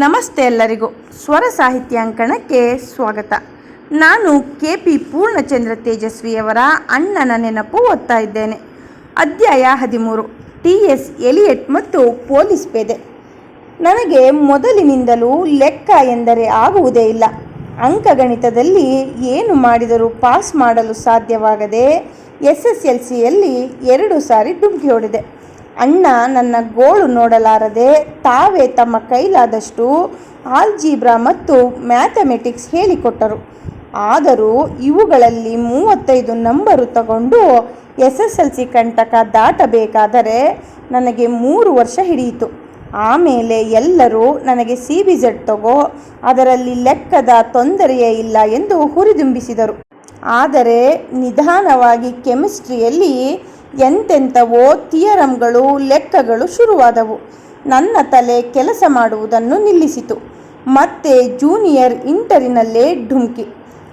ನಮಸ್ತೆ ಎಲ್ಲರಿಗೂ. ಸ್ವರ ಸಾಹಿತ್ಯಾಂಕಣಕ್ಕೆ ಸ್ವಾಗತ. ನಾನು ಕೆ ಪಿ ಪೂರ್ಣಚಂದ್ರ ತೇಜಸ್ವಿಯವರ ಅಣ್ಣನ ನೆನಪು ಓದ್ತಾ ಇದ್ದೇನೆ. ಅಧ್ಯಾಯ ಹದಿಮೂರು ಟಿ ಎಸ್ ಎಲಿಯಟ್ ಮತ್ತು ಪೊಲೀಸ್ ಪೇದೆ. ನನಗೆ ಮೊದಲಿನಿಂದಲೂ ಲೆಕ್ಕ ಎಂದರೆ ಆಗುವುದೇ ಇಲ್ಲ. ಅಂಕಗಣಿತದಲ್ಲಿ ಏನು ಮಾಡಿದರೂ ಪಾಸ್ ಮಾಡಲು ಸಾಧ್ಯವಾಗದೆ ಎಸ್ ಎಸ್ ಎಲ್ ಸಿಯಲ್ಲಿ ಎರಡು ಸಾರಿ ಡುಮ್ಕಿ ಹೊಡೆದೆ. ಅಣ್ಣ ನನ್ನ ಗೋಳು ನೋಡಲಾರದೆ ತಾವೇ ತಮ್ಮ ಕೈಲಾದಷ್ಟು ಆಲ್ಜೀಬ್ರಾ ಮತ್ತು ಮ್ಯಾಥಮೆಟಿಕ್ಸ್ ಹೇಳಿಕೊಟ್ಟರು. ಆದರೂ ಇವುಗಳಲ್ಲಿ ಮೂವತ್ತೈದು ನಂಬರು ತಗೊಂಡು ಎಸ್ ಎಸ್ ಎಲ್ ಸಿ ಕಂಟಕ ದಾಟಬೇಕಾದರೆ ನನಗೆ ಮೂರು ವರ್ಷ ಹಿಡಿಯಿತು. ಆಮೇಲೆ ಎಲ್ಲರೂ ನನಗೆ ಸಿ ಬಿ ಜೆಡ್ ತಗೋ, ಅದರಲ್ಲಿ ಲೆಕ್ಕದ ತೊಂದರೆಯೇ ಇಲ್ಲ ಎಂದು ಹುರಿದುಂಬಿಸಿದರು. ಆದರೆ ನಿಧಾನವಾಗಿ ಕೆಮಿಸ್ಟ್ರಿಯಲ್ಲಿ ಎಂತೆಂಥವೋ ಥಿಯರಮ್ಗಳು, ಲೆಕ್ಕಗಳು ಶುರುವಾದವು. ನನ್ನ ತಲೆ ಕೆಲಸ ಮಾಡುವುದನ್ನು ನಿಲ್ಲಿಸಿತು. ಮತ್ತೆ ಜೂನಿಯರ್ ಇಂಟರಿನಲ್ಲೇ ಢುಮ್ಕಿ.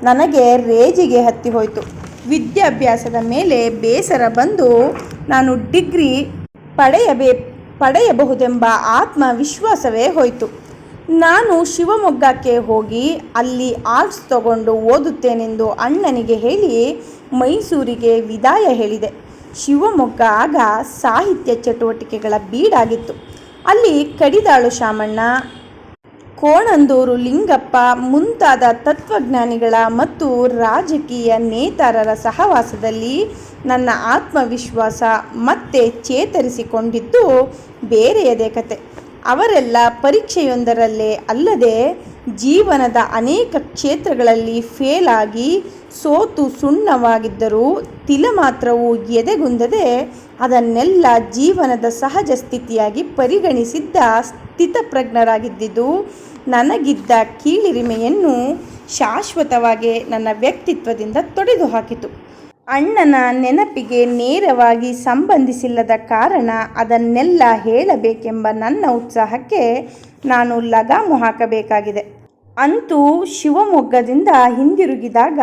ನನಗೆ ರೇಜಿಗೆ ಹತ್ತಿ ಹೋಯಿತು. ವಿದ್ಯಾಭ್ಯಾಸದ ಮೇಲೆ ಬೇಸರ ಬಂದು ನಾನು ಡಿಗ್ರಿ ಪಡೆಯಬೇ, ಪಡೆಯಬಹುದೆಂಬ ಆತ್ಮವಿಶ್ವಾಸವೇ ಹೋಯಿತು. ನಾನು ಶಿವಮೊಗ್ಗಕ್ಕೆ ಹೋಗಿ ಅಲ್ಲಿ ಆರ್ಟ್ಸ್ ತಗೊಂಡು ಓದುತ್ತೇನೆಂದು ಅಣ್ಣನಿಗೆ ಹೇಳಿ ಮೈಸೂರಿಗೆ ವಿದಾಯ ಹೇಳಿದೆ. ಶಿವಮೊಗ್ಗ ಆಗ ಸಾಹಿತ್ಯ ಚಟುವಟಿಕೆಗಳ ಬೀಡಾಗಿತ್ತು. ಅಲ್ಲಿ ಕಡಿದಾಳು ಶಾಮಣ್ಣ. ಕೋಣಂದೂರು ಲಿಂಗಪ್ಪ ಮುಂತಾದ ತತ್ವಜ್ಞಾನಿಗಳ ಮತ್ತು ರಾಜಕೀಯ ನೇತಾರರ ಸಹವಾಸದಲ್ಲಿ ನನ್ನ ಆತ್ಮವಿಶ್ವಾಸ ಮತ್ತೆ ಚೇತರಿಸಿಕೊಂಡಿದ್ದು ಬೇರೆಯದೇ ಕತೆ. ಅವರೆಲ್ಲ ಪರೀಕ್ಷೆಯೊಂದರಲ್ಲೇ ಅಲ್ಲದೆ ಜೀವನದ ಅನೇಕ ಕ್ಷೇತ್ರಗಳಲ್ಲಿ ಫೇಲಾಗಿ ಸೋತು ಸುಣ್ಣವಾಗಿದ್ದರೂ ತಿಲ ಮಾತ್ರವು ಎದೆಗುಂದದೆ ಅದನ್ನೆಲ್ಲ ಜೀವನದ ಸಹಜ ಸ್ಥಿತಿಯಾಗಿ ಪರಿಗಣಿಸಿದ್ದ ಸ್ಥಿತಪ್ರಜ್ಞರಾಗಿದ್ದುದು. ನನಗಿದ್ದ ಕೀಳಿರಿಮೆಯನ್ನು ಶಾಶ್ವತವಾಗಿ ನನ್ನ ವ್ಯಕ್ತಿತ್ವದಿಂದ ತೊಡೆದು ಹಾಕಿತು ಅಣ್ಣನ ನೆನಪಿಗೆ ನೇರವಾಗಿ ಸಂಬಂಧಿಸಿಲ್ಲದ ಕಾರಣ ಅದನ್ನೆಲ್ಲ ಹೇಳಬೇಕೆಂಬ ನನ್ನ ಉತ್ಸಾಹಕ್ಕೆ ನಾನು ಲಗಾಮು ಹಾಕಬೇಕಾಗಿದೆ. ಅಂತೂ ಶಿವಮೊಗ್ಗದಿಂದ ಹಿಂದಿರುಗಿದಾಗ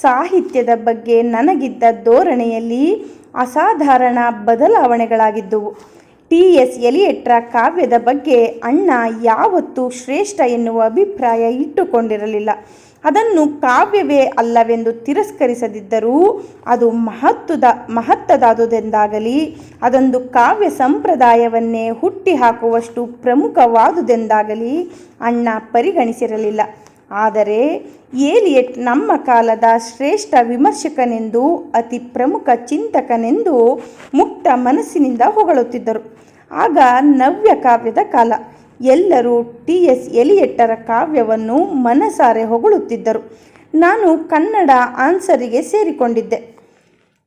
ಸಾಹಿತ್ಯದ ಬಗ್ಗೆ ನನಗಿದ್ದ ಧೋರಣೆಯಲ್ಲಿ ಅಸಾಧಾರಣ ಬದಲಾವಣೆಗಳಾಗಿದ್ದುವು. ಟಿ. ಎಸ್. ಎಲಿಯಟ್ರ ಕಾವ್ಯದ ಬಗ್ಗೆ ಅಣ್ಣ ಯಾವತ್ತೂ ಶ್ರೇಷ್ಠ ಎನ್ನುವ ಅಭಿಪ್ರಾಯ ಇಟ್ಟುಕೊಂಡಿರಲಿಲ್ಲ. ಅದನ್ನು ಕಾವ್ಯವೇ ಅಲ್ಲವೆಂದು ತಿರಸ್ಕರಿಸದಿದ್ದರೂ ಅದು ಮಹತ್ವದ ಮಹತ್ತದಾದುದೆಂದಾಗಲಿ, ಅದೊಂದು ಕಾವ್ಯ ಸಂಪ್ರದಾಯವನ್ನೇ ಹುಟ್ಟಿ ಹಾಕುವಷ್ಟು ಪ್ರಮುಖವಾದುದೆಂದಾಗಲಿ ಅಣ್ಣ ಪರಿಗಣಿಸಿರಲಿಲ್ಲ. ಆದರೆ ಏಲಿಯಟ್ ನಮ್ಮ ಕಾಲದ ಶ್ರೇಷ್ಠ ವಿಮರ್ಶಕನೆಂದು, ಅತಿ ಪ್ರಮುಖ ಚಿಂತಕನೆಂದು ಮುಕ್ತ ಮನಸ್ಸಿನಿಂದ ಹೊಗಳುತ್ತಿದ್ದರು. ಆಗ ನವ್ಯ ಕಾವ್ಯದ ಕಾಲ. ಎಲ್ಲರೂ ಟಿ ಎಸ್ ಎಲಿಯಟ್ಟರ ಕಾವ್ಯವನ್ನು ಮನಸಾರೆ ಹೊಗಳುತ್ತಿದ್ದರು. ನಾನು ಕನ್ನಡ ಆನ್ಸರಿಗೆ ಸೇರಿಕೊಂಡಿದ್ದೆ.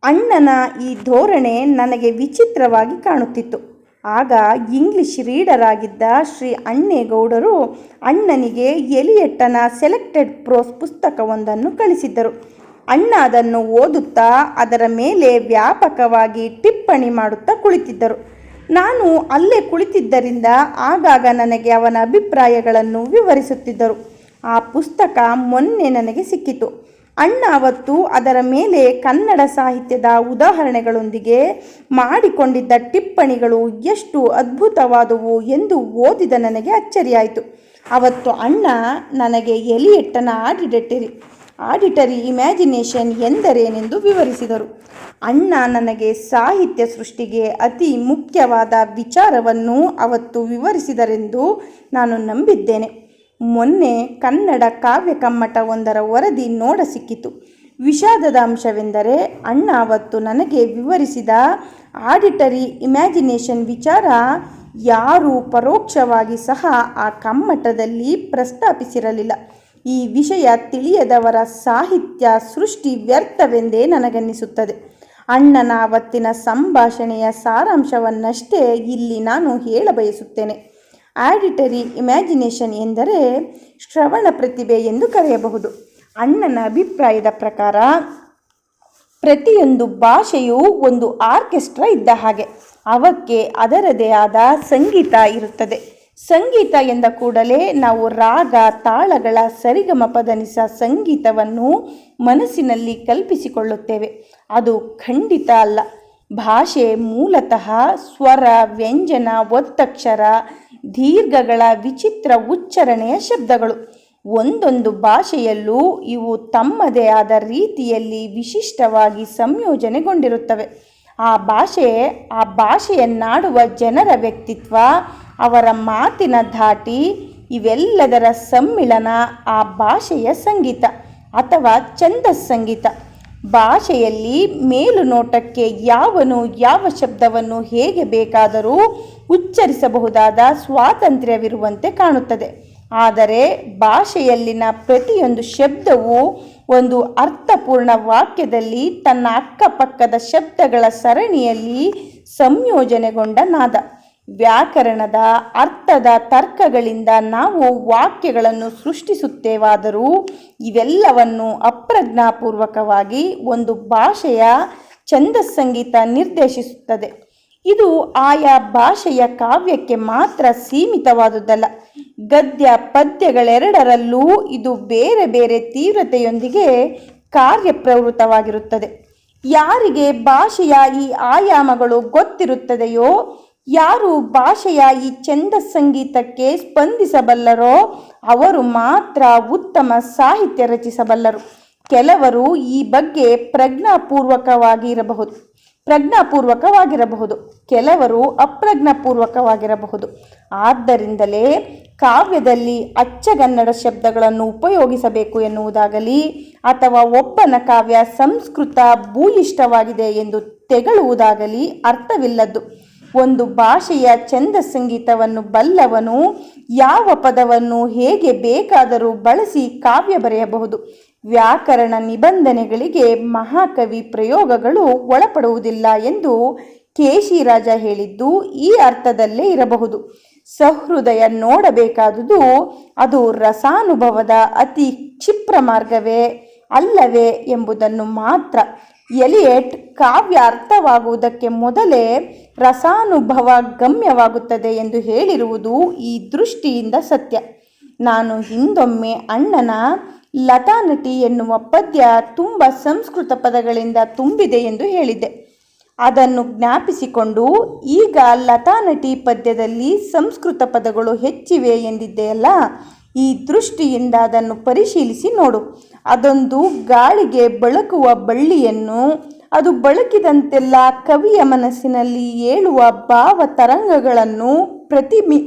ಅಣ್ಣನ ಈ ಧೋರಣೆ ನನಗೆ ವಿಚಿತ್ರವಾಗಿ ಕಾಣುತ್ತಿತ್ತು. ಆಗ ಇಂಗ್ಲಿಷ್ ರೀಡರ್ ಆಗಿದ್ದ ಶ್ರೀ ಅಣ್ಣೇಗೌಡರು ಅಣ್ಣನಿಗೆ ಎಲಿಯಟ್ಟನ ಸೆಲೆಕ್ಟೆಡ್ ಪ್ರೋಸ್ ಪುಸ್ತಕವೊಂದನ್ನು ಕಳಿಸಿದ್ದರು. ಅಣ್ಣ ಅದನ್ನು ಓದುತ್ತಾ ಅದರ ಮೇಲೆ ವ್ಯಾಪಕವಾಗಿ ಟಿಪ್ಪಣಿ ಮಾಡುತ್ತಾ ಕುಳಿತಿದ್ದರು. ನಾನು ಅಲ್ಲೇ ಕುಳಿತಿದ್ದರಿಂದ ಆಗಾಗ ನನಗೆ ಅವನ ಅಭಿಪ್ರಾಯಗಳನ್ನು ವಿವರಿಸುತ್ತಿದ್ದರು. ಆ ಪುಸ್ತಕ ಮೊನ್ನೆ ನನಗೆ ಸಿಕ್ಕಿತು. ಅಣ್ಣ ಅವತ್ತು ಅದರ ಮೇಲೆ ಕನ್ನಡ ಸಾಹಿತ್ಯದ ಉದಾಹರಣೆಗಳೊಂದಿಗೆ ಮಾಡಿಕೊಂಡಿದ್ದ ಟಿಪ್ಪಣಿಗಳು ಎಷ್ಟು ಅದ್ಭುತವಾದವು ಎಂದು ಓದಿದ ನನಗೆ ಅಚ್ಚರಿಯಾಯಿತು. ಅವತ್ತು ಅಣ್ಣ ನನಗೆ ಎಲಿಯಟ್ಟನ ಆಡಿಟರಿ ಆಡಿಟರಿ ಇಮ್ಯಾಜಿನೇಷನ್ ಎಂದರೇನೆಂದು ವಿವರಿಸಿದರು. ಅಣ್ಣ ನನಗೆ ಸಾಹಿತ್ಯ ಸೃಷ್ಟಿಗೆ ಅತಿ ಮುಖ್ಯವಾದ ವಿಚಾರವನ್ನು ಅವತ್ತು ವಿವರಿಸಿದರೆಂದು ನಾನು ನಂಬಿದ್ದೇನೆ. ಮೊನ್ನೆ ಕನ್ನಡ ಕಾವ್ಯ ಕಮ್ಮಟ ಒಂದರ ವರದಿ ನೋಡ ಸಿಕ್ಕಿತು. ವಿಷಾದದ ಅಂಶವೆಂದರೆ ಅಣ್ಣ ಅವತ್ತು ನನಗೆ ವಿವರಿಸಿದ ಆಡಿಟರಿ ಇಮ್ಯಾಜಿನೇಷನ್ ವಿಚಾರ ಯಾರೂ ಪರೋಕ್ಷವಾಗಿ ಸಹ ಆ ಕಮ್ಮಟದಲ್ಲಿ ಪ್ರಸ್ತಾಪಿಸಿರಲಿಲ್ಲ. ಈ ವಿಷಯ ತಿಳಿಯದವರ ಸಾಹಿತ್ಯ ಸೃಷ್ಟಿ ವ್ಯರ್ಥವೆಂದೇ ನನಗನ್ನಿಸುತ್ತದೆ. ಅಣ್ಣನ ಅವತ್ತಿನ ಸಂಭಾಷಣೆಯ ಸಾರಾಂಶವನ್ನಷ್ಟೇ ಇಲ್ಲಿ ನಾನು ಹೇಳಬಯಸುತ್ತೇನೆ. ಆಡಿಟರಿ ಇಮ್ಯಾಜಿನೇಷನ್ ಎಂದರೆ ಶ್ರವಣ ಪ್ರತಿಭೆ ಎಂದು ಕರೆಯಬಹುದು. ಅಣ್ಣನ ಅಭಿಪ್ರಾಯದ ಪ್ರಕಾರ ಪ್ರತಿಯೊಂದು ಭಾಷೆಯೂ ಒಂದು ಆರ್ಕೆಸ್ಟ್ರಾ ಇದ್ದ ಹಾಗೆ. ಅವಕ್ಕೆ ಅದರದೇ ಆದ ಸಂಗೀತ ಇರುತ್ತದೆ. ಸಂಗೀತ ಎಂದ ಕೂಡಲೇ ನಾವು ರಾಗ, ತಾಳಗಳ ಸರಿಗಮ ಪದನಿಸ ಸಂಗೀತವನ್ನು ಮನಸ್ಸಿನಲ್ಲಿ ಕಲ್ಪಿಸಿಕೊಳ್ಳುತ್ತೇವೆ. ಅದು ಖಂಡಿತ ಅಲ್ಲ. ಭಾಷೆ ಮೂಲತಃ ಸ್ವರ, ವ್ಯಂಜನ, ಒತ್ತಕ್ಷರ, ದೀರ್ಘಗಳ ವಿಚಿತ್ರ ಉಚ್ಚರಣೆಯ ಶಬ್ದಗಳು. ಒಂದೊಂದು ಭಾಷೆಯಲ್ಲೂ ಇವು ತಮ್ಮದೇ ಆದ ರೀತಿಯಲ್ಲಿ ವಿಶಿಷ್ಟವಾಗಿ ಸಂಯೋಜನೆಗೊಂಡಿರುತ್ತವೆ. ಆ ಭಾಷೆ, ಆ ಭಾಷೆಯನ್ನಾಡುವ ಜನರ ವ್ಯಕ್ತಿತ್ವ ಅವರ ಮಾತಿನ ಧಾಟಿ, ಇವೆಲ್ಲದರ ಸಮ್ಮಿಳನ ಆ ಭಾಷೆಯ ಸಂಗೀತ ಅಥವಾ ಛಂದಸ್ ಸಂಗೀತ. ಭಾಷೆಯಲ್ಲಿ ಮೇಲುನೋಟಕ್ಕೆ ಯಾವನು ಯಾವ ಶಬ್ದವನ್ನು ಹೇಗೆ ಬೇಕಾದರೂ ಉಚ್ಚರಿಸಬಹುದಾದ ಸ್ವಾತಂತ್ರ್ಯವಿರುವಂತೆ ಕಾಣುತ್ತದೆ. ಆದರೆ ಭಾಷೆಯಲ್ಲಿನ ಪ್ರತಿಯೊಂದು ಶಬ್ದವು ಒಂದು ಅರ್ಥಪೂರ್ಣ ವಾಕ್ಯದಲ್ಲಿ ತನ್ನ ಅಕ್ಕಪಕ್ಕದ ಶಬ್ದಗಳ ಸರಣಿಯಲ್ಲಿ ಸಂಯೋಜನೆಗೊಂಡ ನಾದ. ವ್ಯಾಕರಣದ ಅರ್ಥದ ತರ್ಕಗಳಿಂದ ನಾವು ವಾಕ್ಯಗಳನ್ನು ಸೃಷ್ಟಿಸುತ್ತೇವಾದರೂ ಇವೆಲ್ಲವನ್ನು ಅಪ್ರಜ್ಞಾಪೂರ್ವಕವಾಗಿ ಒಂದು ಭಾಷೆಯ ಛಂದಸ್ಸಂಗೀತ ನಿರ್ದೇಶಿಸುತ್ತದೆ. ಇದು ಆಯಾ ಭಾಷೆಯ ಕಾವ್ಯಕ್ಕೆ ಮಾತ್ರ ಸೀಮಿತವಾದುದಲ್ಲ. ಗದ್ಯ ಪದ್ಯಗಳೆರಡರಲ್ಲೂ ಇದು ಬೇರೆ ಬೇರೆ ತೀವ್ರತೆಯೊಂದಿಗೆ ಕಾರ್ಯಪ್ರವೃತ್ತವಾಗಿರುತ್ತದೆ. ಯಾರಿಗೆ ಭಾಷೆಯ ಈ ಆಯಾಮಗಳು ಗೊತ್ತಿರುತ್ತದೆಯೋ ಯಾರು ಭಾಷೆಯ ಈ ಚಂದ ಸಂಗೀತಕ್ಕೆ ಸ್ಪಂದಿಸಬಲ್ಲರೋ, ಅವರು ಮಾತ್ರ ಉತ್ತಮ ಸಾಹಿತ್ಯ ರಚಿಸಬಲ್ಲರು. ಕೆಲವರು ಈ ಬಗ್ಗೆ ಪ್ರಜ್ಞಾಪೂರ್ವಕವಾಗಿ ಇರಬಹುದು ಪ್ರಜ್ಞಾಪೂರ್ವಕವಾಗಿರಬಹುದು, ಕೆಲವರು ಅಪ್ರಜ್ಞಾಪೂರ್ವಕವಾಗಿರಬಹುದು. ಆದ್ದರಿಂದಲೇ ಕಾವ್ಯದಲ್ಲಿ ಅಚ್ಚಗನ್ನಡ ಶಬ್ದಗಳನ್ನು ಉಪಯೋಗಿಸಬೇಕು ಎನ್ನುವುದಾಗಲಿ, ಅಥವಾ ಒಬ್ಬನ ಕಾವ್ಯ ಸಂಸ್ಕೃತ ಭೂಯಿಷ್ಠವಾಗಿದೆ ಎಂದು ತೆಗಳುವುದಾಗಲಿ ಅರ್ಥವಿಲ್ಲದ್ದು. ಒಂದು ಭಾಷೆಯ ಚಂದ ಸಂಗೀತವನ್ನು ಬಲ್ಲವನು, ಯಾವ ಪದವನ್ನು ಹೇಗೆ ಬೇಕಾದರೂ ಬಳಸಿ ಕಾವ್ಯ ಬರೆಯಬಹುದು. ವ್ಯಾಕರಣ ನಿಬಂಧನೆಗಳಿಗೆ ಮಹಾಕವಿ ಪ್ರಯೋಗಗಳು ಒಳಪಡುವುದಿಲ್ಲ ಎಂದು ಕೇಶಿರಾಜ ಹೇಳಿದ್ದು ಈ ಅರ್ಥದಲ್ಲೇ ಇರಬಹುದು. ಸಹೃದಯ ನೋಡಬೇಕಾದುದು ಅದು ರಸಾನುಭವದ ಅತಿ ಕ್ಷಿಪ್ರ ಮಾರ್ಗವೇ ಅಲ್ಲವೇ ಎಂಬುದನ್ನು ಮಾತ್ರ. ಎಲಿಯಟ್ ಕಾವ್ಯ ಅರ್ಥವಾಗುವುದಕ್ಕೆ ಮೊದಲೇ ರಸಾನುಭವ ಗಮ್ಯವಾಗುತ್ತದೆ ಎಂದು ಹೇಳಿರುವುದು ಈ ದೃಷ್ಟಿಯಿಂದ ಸತ್ಯ. ನಾನು ಹಿಂದೊಮ್ಮೆ ಅಣ್ಣನ ಲತಾ ನಟಿ ಎನ್ನುವ ಪದ್ಯ ತುಂಬ ಸಂಸ್ಕೃತ ಪದಗಳಿಂದ ತುಂಬಿದೆ ಎಂದು ಹೇಳಿದ್ದೆ. ಅದನ್ನು ಜ್ಞಾಪಿಸಿಕೊಂಡು ಈಗ ಲತಾ ನಟಿ ಪದ್ಯದಲ್ಲಿ ಸಂಸ್ಕೃತ ಪದಗಳು ಹೆಚ್ಚಿವೆ ಎಂದಿದ್ದೆಯಲ್ಲ ಈ ದೃಷ್ಟಿಯಿಂದ ಅದನ್ನು ಪರಿಶೀಲಿಸಿ ನೋಡು. ಅದೊಂದು ಗಾಳಿಗೆ ಬಳಕುವ ಬಳ್ಳಿಯನ್ನು, ಅದು ಬಳಕಿದಂತೆಲ್ಲ ಕವಿಯ ಮನಸ್ಸಿನಲ್ಲಿ ಏಳುವ ಭಾವ ತರಂಗಗಳನ್ನು ಪ್ರತಿಮಿ,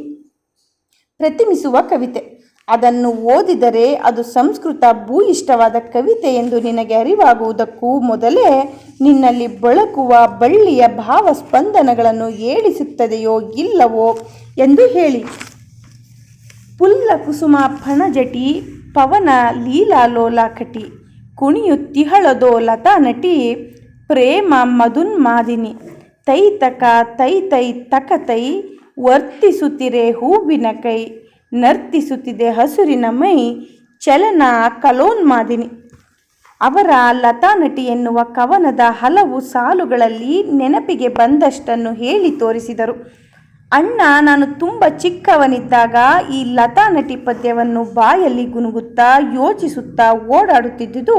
ಪ್ರತಿಮಿಸುವ ಕವಿತೆ. ಅದನ್ನು ಓದಿದರೆ ಅದು ಸಂಸ್ಕೃತ ಭೂಯಿಷ್ಠವಾದ ಕವಿತೆ ಎಂದು ನಿನಗೆ ಅರಿವಾಗುವುದಕ್ಕೂ ಮೊದಲೇ ನಿನ್ನಲ್ಲಿ ಬಳಕುವ ಬಳ್ಳಿಯ ಭಾವ ಸ್ಪಂದನಗಳನ್ನು ಏಳಿಸುತ್ತದೆಯೋ ಇಲ್ಲವೋ ಎಂದು ಹೇಳಿ. ಪುಲ್ಲ ಕುಸುಮ ಫಣಜಟಿ ಪವನ ಲೀಲಾ ಲೋಲಾಕಟಿ ಕುಣಿಯುತ್ತಿಹಳದೋ ಲತಾ ನಟಿ, ಪ್ರೇಮ ಮಧುನ್ಮಾದಿನಿ ತೈ ತಕ ತೈ ತೈ ತಕ ತೈ, ವರ್ತಿಸುತ್ತಿರೆ ಹೂವಿನ ಕೈ, ನರ್ತಿಸುತ್ತಿದೆ ಹಸುರಿನ ಮೈ, ಚಲನ ಕಲೋನ್ಮಾದಿನಿ ಅವರ ಲತಾ ನಟಿ ಎನ್ನುವ ಕವನದ ಹಲವು ಸಾಲುಗಳಲ್ಲಿ ನೆನಪಿಗೆ ಬಂದಷ್ಟನ್ನು ಹೇಳಿ ತೋರಿಸಿದರು. ಅಣ್ಣ, ನಾನು ತುಂಬ ಚಿಕ್ಕವನಿದ್ದಾಗ ಈ ಲತಾ ನಟಿ ಪದ್ಯವನ್ನು ಬಾಯಲ್ಲಿ ಗುನುಗುತ್ತಾ ಯೋಚಿಸುತ್ತಾ ಓಡಾಡುತ್ತಿದ್ದುದು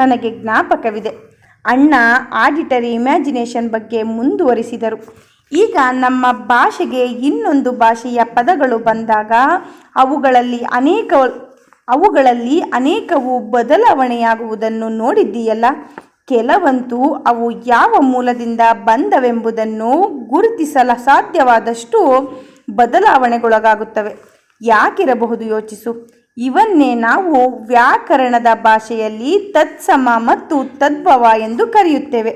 ನನಗೆ ಜ್ಞಾಪಕವಿದೆ. ಅಣ್ಣ ಆಡಿಟರಿ ಇಮ್ಯಾಜಿನೇಷನ್ ಬಗ್ಗೆ ಮುಂದುವರಿಸಿದರು. ಈಗ ನಮ್ಮ ಭಾಷೆಗೆ ಇನ್ನೊಂದು ಭಾಷೆಯ ಪದಗಳು ಬಂದಾಗ ಅವುಗಳಲ್ಲಿ ಅನೇಕ, ಅವುಗಳಲ್ಲಿ ಅನೇಕವು ಬದಲಾವಣೆಯಾಗುವುದನ್ನು ನೋಡಿದ್ದೀಯಲ್ಲ? ಕೆಲವಂತೂ ಅವು ಯಾವ ಮೂಲದಿಂದ ಬಂದವೆಂಬುದನ್ನು ಗುರುತಿಸಲು ಸಾಧ್ಯವಾದಷ್ಟು ಬದಲಾವಣೆಗೊಳಗಾಗುತ್ತವೆ. ಯಾಕಿರಬಹುದು ಯೋಚಿಸು. ಇವನ್ನೇ ನಾವು ವ್ಯಾಕರಣದ ಭಾಷೆಯಲ್ಲಿ ತತ್ಸಮ ಮತ್ತು ತದ್ಭವ ಎಂದು ಕರೆಯುತ್ತೇವೆ.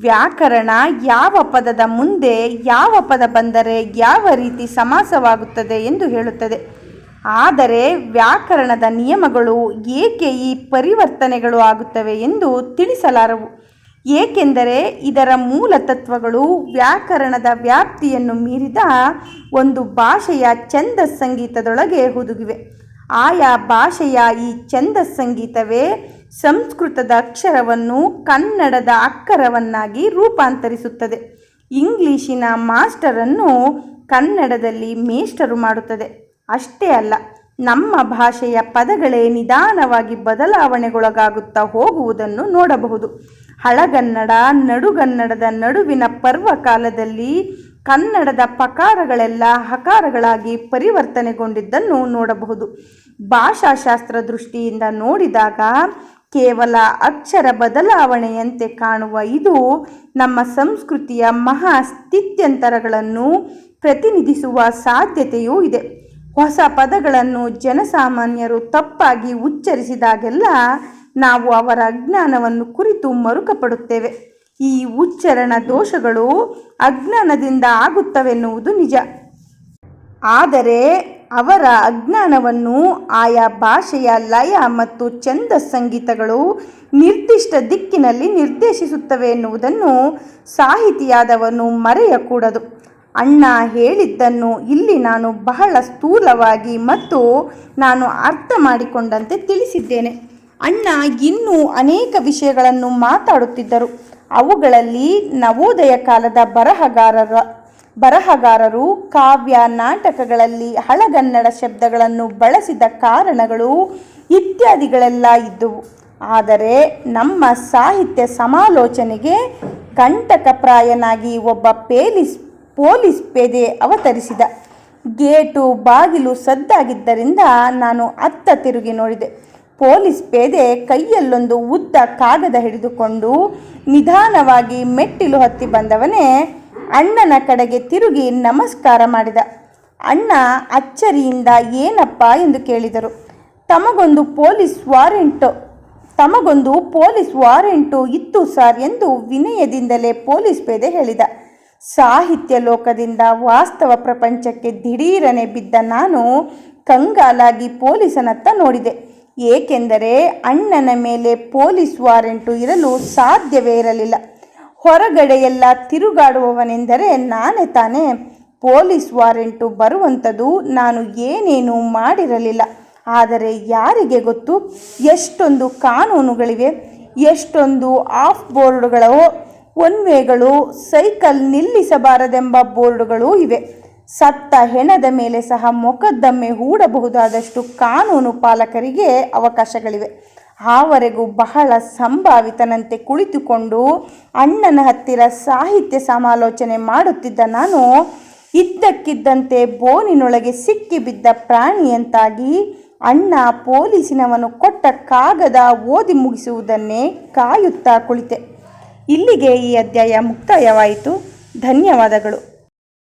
ವ್ಯಾಕರಣ ಯಾವ ಪದದ ಮುಂದೆ ಯಾವ ಪದ ಬಂದರೆ ಯಾವ ರೀತಿ ಸಮಾಸವಾಗುತ್ತದೆ ಎಂದು ಹೇಳುತ್ತದೆ. ಆದರೆ ವ್ಯಾಕರಣದ ನಿಯಮಗಳು ಏಕೆ ಈ ಪರಿವರ್ತನೆಗಳು ಆಗುತ್ತವೆ ಎಂದು ತಿಳಿಸಲಾರವು. ಏಕೆಂದರೆ ಇದರ ಮೂಲ ತತ್ವಗಳು ವ್ಯಾಕರಣದ ವ್ಯಾಪ್ತಿಯನ್ನು ಮೀರಿದ ಒಂದು ಭಾಷೆಯ ಛಂದ ಸಂಗೀತದೊಳಗೆ ಹುದುಗಿವೆ. ಆಯಾ ಭಾಷೆಯ ಈ ಛಂದ ಸಂಗೀತವೇ ಸಂಸ್ಕೃತದ ಅಕ್ಷರವನ್ನು ಕನ್ನಡದ ಅಕ್ಕರವನ್ನಾಗಿ ರೂಪಾಂತರಿಸುತ್ತದೆ. ಇಂಗ್ಲಿಶಿನ ಮಾಸ್ಟರನ್ನು ಕನ್ನಡದಲ್ಲಿ ಮೇಷ್ಟರು ಮಾಡುತ್ತದೆ. ಅಷ್ಟೇ ಅಲ್ಲ, ನಮ್ಮ ಭಾಷೆಯ ಪದಗಳೇ ನಿಧಾನವಾಗಿ ಬದಲಾವಣೆಗೊಳಗಾಗುತ್ತಾ ಹೋಗುವುದನ್ನು ನೋಡಬಹುದು. ಹಳಗನ್ನಡ, ನಡುಗನ್ನಡದ ನಡುವಿನ ಪರ್ವಕಾಲದಲ್ಲಿ ಕನ್ನಡದ ಪಕಾರಗಳೆಲ್ಲ ಹಕಾರಗಳಾಗಿ ಪರಿವರ್ತನೆಗೊಂಡಿದ್ದನ್ನು ನೋಡಬಹುದು. ಭಾಷಾಶಾಸ್ತ್ರ ದೃಷ್ಟಿಯಿಂದ ನೋಡಿದಾಗ ಕೇವಲ ಅಕ್ಷರ ಬದಲಾವಣೆಯಂತೆ ಕಾಣುವ ಇದು ನಮ್ಮ ಸಂಸ್ಕೃತಿಯ ಮಹಾ ಸ್ಥಿತ್ಯಂತರಗಳನ್ನು ಪ್ರತಿನಿಧಿಸುವ ಸಾಧ್ಯತೆಯೂ ಇದೆ. ಹೊಸ ಪದಗಳನ್ನು ಜನಸಾಮಾನ್ಯರು ತಪ್ಪಾಗಿ ಉಚ್ಚರಿಸಿದಾಗೆಲ್ಲ ನಾವು ಅವರ ಅಜ್ಞಾನವನ್ನು ಕುರಿತು ಮರುಕಪಡುತ್ತೇವೆ. ಈ ಉಚ್ಚರಣ ದೋಷಗಳು ಅಜ್ಞಾನದಿಂದ ಆಗುತ್ತವೆನ್ನುವುದು ನಿಜ. ಆದರೆ ಅವರ ಅಜ್ಞಾನವನ್ನು ಆಯಾ ಭಾಷೆಯ ಲಯ ಮತ್ತು ಛಂದ ಸಂಗೀತಗಳು ನಿರ್ದಿಷ್ಟ ದಿಕ್ಕಿನಲ್ಲಿ ನಿರ್ದೇಶಿಸುತ್ತವೆ ಎನ್ನುವುದನ್ನು ಸಾಹಿತಿಯಾದವನು ಮರೆಯಕೂಡದು. ಅಣ್ಣ ಹೇಳಿದ್ದನ್ನು ಇಲ್ಲಿ ನಾನು ಬಹಳ ಸ್ಥೂಲವಾಗಿ ಮತ್ತು ನಾನು ಅರ್ಥ ಮಾಡಿಕೊಂಡಂತೆ ತಿಳಿಸಿದ್ದೇನೆ. ಅಣ್ಣ ಇನ್ನೂ ಅನೇಕ ವಿಷಯಗಳನ್ನು ಮಾತಾಡುತ್ತಿದ್ದರು. ಅವುಗಳಲ್ಲಿ ನವೋದಯ ಕಾಲದ ಬರಹಗಾರರ, ಬರಹಗಾರರು ಕಾವ್ಯ ನಾಟಕಗಳಲ್ಲಿ ಹಳಗನ್ನಡ ಶಬ್ದಗಳನ್ನು ಬಳಸಿದ ಕಾರಣಗಳು ಇತ್ಯಾದಿಗಳೆಲ್ಲ ಇದ್ದುವು. ಆದರೆ ನಮ್ಮ ಸಾಹಿತ್ಯ ಸಮಾಲೋಚನೆಗೆ ಕಂಟಕಪ್ರಾಯನಾಗಿ ಒಬ್ಬ ಪೇಲಿಸ್ ಪೊಲೀಸ್ ಪೇದೆ ಅವತರಿಸಿದ. ಗೇಟು ಬಾಗಿಲು ಸದ್ದಾಗಿದ್ದರಿಂದ ನಾನು ಅತ್ತ ತಿರುಗಿ ನೋಡಿದೆ. ಪೊಲೀಸ್ ಪೇದೆ ಕೈಯಲ್ಲೊಂದು ಉದ್ದ ಕಾಗದ ಹಿಡಿದುಕೊಂಡು ನಿಧಾನವಾಗಿ ಮೆಟ್ಟಿಲು ಹತ್ತಿ ಬಂದವನೇ ಅಣ್ಣನ ಕಡೆಗೆ ತಿರುಗಿ ನಮಸ್ಕಾರ ಮಾಡಿದ. ಅಣ್ಣ ಅಚ್ಚರಿಯಿಂದ ಏನಪ್ಪ ಎಂದು ಕೇಳಿದರು. ತಮಗೊಂದು ಪೊಲೀಸ್ ವಾರೆಂಟು, ತಮಗೊಂದು ಪೊಲೀಸ್ ವಾರೆಂಟು ಇತ್ತು ಸರ್ ಎಂದು ವಿನಯದಿಂದಲೇ ಪೊಲೀಸ್ ಪೇದೆ ಹೇಳಿದ. ಸಾಹಿತ್ಯ ಲೋಕದಿಂದ ವಾಸ್ತವ ಪ್ರಪಂಚಕ್ಕೆ ದಿಢೀರನೆ ಬಿದ್ದ ನಾನು ಕಂಗಾಲಾಗಿ ಪೊಲೀಸನತ್ತ ನೋಡಿದೆ. ಏಕೆಂದರೆ ಅಣ್ಣನ ಮೇಲೆ ಪೊಲೀಸ್ ವಾರೆಂಟು ಇರಲು ಸಾಧ್ಯವೇ ಇರಲಿಲ್ಲ. ಹೊರಗಡೆಯೆಲ್ಲ ತಿರುಗಾಡುವವನೆಂದರೆ ನಾನೇ ತಾನೇ. ಪೊಲೀಸ್ ವಾರೆಂಟು ಬರುವಂಥದ್ದು ನಾನು ಏನೇನೂ ಮಾಡಿರಲಿಲ್ಲ. ಆದರೆ ಯಾರಿಗೆ ಗೊತ್ತು? ಎಷ್ಟೊಂದು ಕಾನೂನುಗಳಿವೆ, ಎಷ್ಟೊಂದು ಆಫ್ ಬೋರ್ಡುಗಳೋ ಒನ್ ವೇಗಳು ಸೈಕಲ್ ನಿಲ್ಲಿಸಬಾರದೆಂಬ ಬೋರ್ಡುಗಳೂ ಇವೆ. ಸತ್ತ ಹೆಣದ ಮೇಲೆ ಸಹ ಮೊಕದ್ದಮ್ಮೆ ಹೂಡಬಹುದಾದಷ್ಟು ಕಾನೂನು ಪಾಲಕರಿಗೆ ಅವಕಾಶಗಳಿವೆ. ಆವರೆಗೂ ಬಹಳ ಸಂಭಾವಿತನಂತೆ ಕುಳಿತುಕೊಂಡು ಅಣ್ಣನ ಹತ್ತಿರ ಸಾಹಿತ್ಯ ಸಮಾಲೋಚನೆ ಮಾಡುತ್ತಿದ್ದ ನಾನು, ಇದ್ದಕ್ಕಿದ್ದಂತೆ ಬೋನಿನೊಳಗೆ ಸಿಕ್ಕಿಬಿದ್ದ ಪ್ರಾಣಿಯಂತಾಗಿ ಅಣ್ಣ ಪೊಲೀಸಿನವನು ಕೊಟ್ಟ ಕಾಗದ ಓದಿ ಮುಗಿಸುವುದನ್ನೇ ಕಾಯುತ್ತಾ ಕುಳಿತೆ. ಇಲ್ಲಿಗೆ ಈ ಅಧ್ಯಾಯ ಮುಕ್ತಾಯವಾಯಿತು. ಧನ್ಯವಾದಗಳು.